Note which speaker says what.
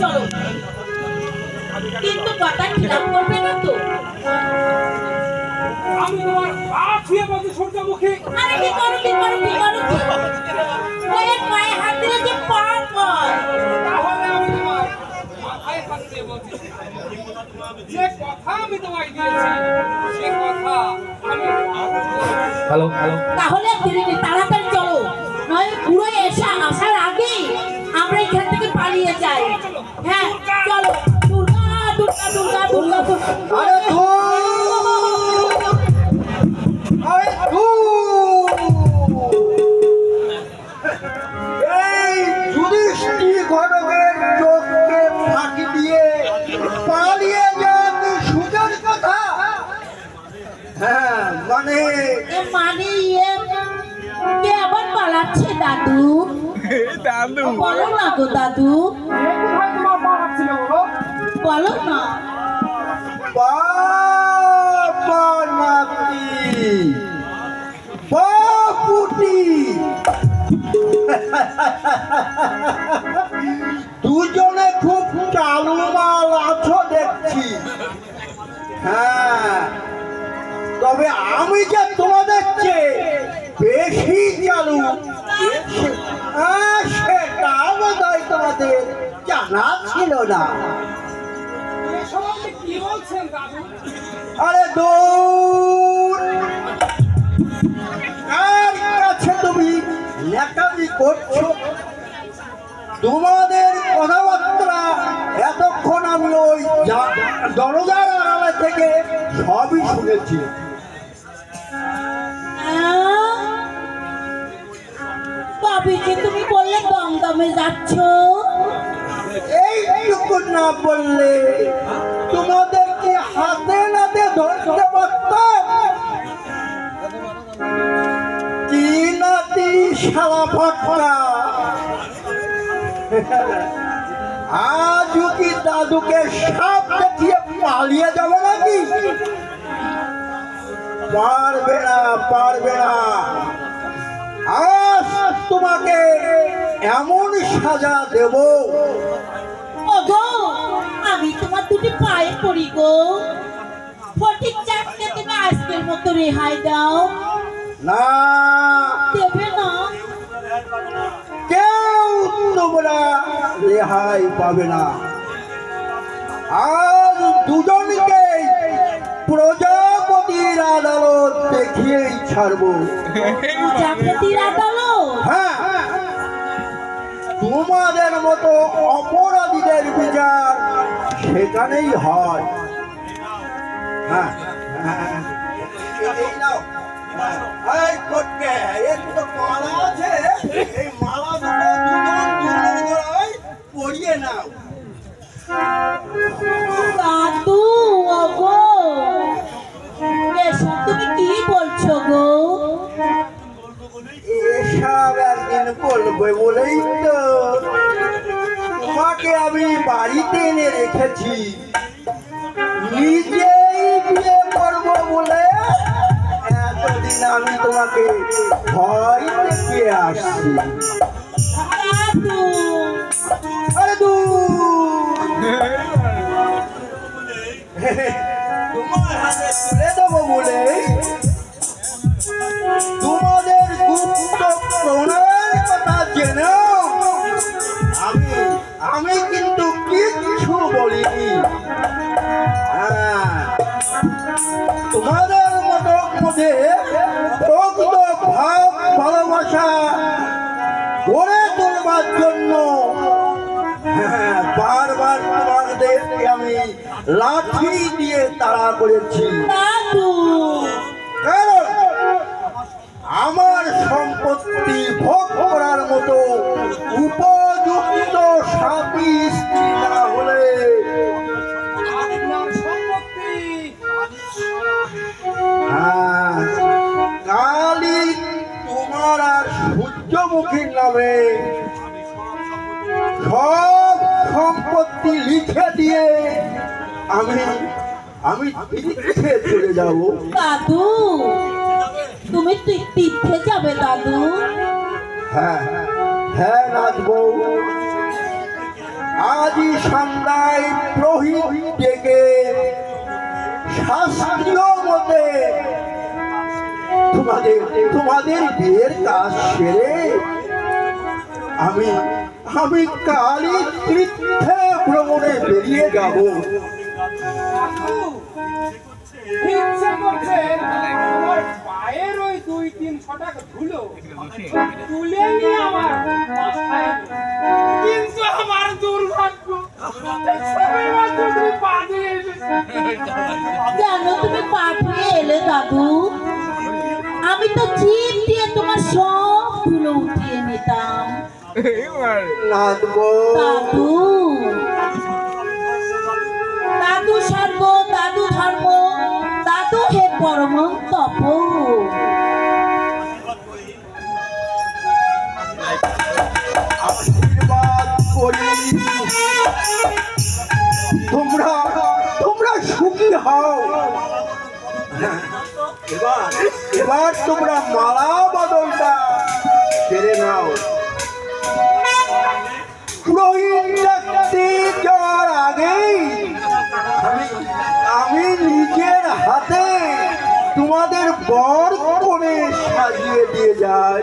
Speaker 1: চলো। কিন্তু কথা খিলাপ করবে না তো।
Speaker 2: আমি তোমার পা ছুঁয়ে বলছি সূর্যমুখী।
Speaker 1: আরে কি করো কি করো কি করো? ওই পায়ে হাত দিলে যে পার পায়
Speaker 2: তাহলে আমি তোমার মাথায় হাত দিয়ে বলছি যে কথা আমি তোমায় দিয়েছি সে কথা আমি
Speaker 3: হ্যালো হ্যালো।
Speaker 1: তাহলে তাড়াতাড়ি
Speaker 4: মানে
Speaker 1: মানে কে আবার পালাচ্ছে দাদু?
Speaker 3: দাদু।
Speaker 1: বলো না গো দাদু।
Speaker 2: বলো
Speaker 1: না।
Speaker 4: বাবা নাতি দুজনে খুব চালু মাল আছো দেখছি। হ্যাঁ। তবে আমি যে তোমাদের চেয়ে বেশি চালু হ্যাঁ, সেটা বোধ হয় তোমাদের জানা ছিল না। আরে দূর। কার কাছে তুমি লেখালি করছ? তোমাদের কথাবার্তা এতক্ষণ আমি ওই দরজার আড়ালে থেকে সবই শুনেছি।
Speaker 1: তুমি বললে দমদমে যাচ্ছ।
Speaker 4: এইটুকু না বললে সারা আজও কি দাদুকে সাপ দেখিয়ে পালিয়ে যাবে নাকি? পারবে না পারবে না। আজ তোমাকে এমন সাজা দেবো।
Speaker 1: ওগো আমি তোমার দুটি পায়ে পড়ি গো। ফটিক চাটকে তুমি আজকের মতো রেহাই দাও।
Speaker 4: না।
Speaker 1: দেবে না
Speaker 4: কেউ তোমরা রেহাই পাবে না আজ দুজনকে প্রজাপতির আদালত দেখিয়েই ছাড়বো
Speaker 1: প্রজাপতির আদালত
Speaker 4: হ্যাঁ তোমাদের মতো অপরাধীদের বিচার সেখানেই হয় হ্যাঁ। এই নাও। এই কোটকে, এর তো মালা আছে। এই নাও
Speaker 1: দাদু ওগো। এসব তুমি কি বলছো গো?
Speaker 4: এসব একদিন বলবে বলেই তো। তোমাকে আমি বাড়িতে এনে রেখেছি। নিজেই বিয়ে করব বলে এতদিন আমি তোমাকে ভয় দেখিয়ে আসছি। তোমার তোমাদের কথা জেনেও আমি আমি কিন্তু কিচ্ছু বলিনি তোমাদের মতো মধ্যে প্রকৃত ভালোবাসা গড়ে তোলবার জন্য। হ্যাঁ, বারবার তোমাদেরকে আমি লাঠি দিয়ে তাড়া করেছি। কারণ আমার সম্পত্তি ভোগ করার মতো উপযুক্ত সাথী স্ত্রী না হলে হ্যাঁ, কালই তোমার আর সূর্যমুখীর নামে সব সম্পত্তি লিখে দিয়ে আমি আমি তীর্থে চলে যাব।
Speaker 1: দাদু তুমি তীর- তীর্থে যাবে দাদু।
Speaker 4: হ্যাঁ হ্যাঁ নাচবো আজ আজই সন্ধ্যায় প্রহিত ডেকে শাস্ত্রীয় মতে তোমাদের তোমাদের বিয়ের কাজ সেরে আমি আমি কালী তীর্থে ভ্রমণে বেরিয়ে যাব।
Speaker 2: ইচ্ছে করছে আমার পায়ের ওই দুই তিন ছটাক ধুলো তুলে নিয়ে আমার কিন্তু আমার দুর্ভাগ্য তুমি
Speaker 1: পাঠিয়ে এলে দাদু। আমি তো জিপ দিয়ে তোমার সব ধুলো উঠিয়ে নিতাম
Speaker 4: নাচবো।
Speaker 1: দাদু। দাদু স্বর্গ দাদু ধর্ম দাদু হে পরম তপ।
Speaker 4: আশীর্বাদ করি। তোমরা তোমরা সুখী হও। এবার এবার তোমরা মালা বদলটা সেরে নাও। আগেই আমি নিজের হাতে তোমাদের বর করে সাজিয়ে দিয়ে যাই।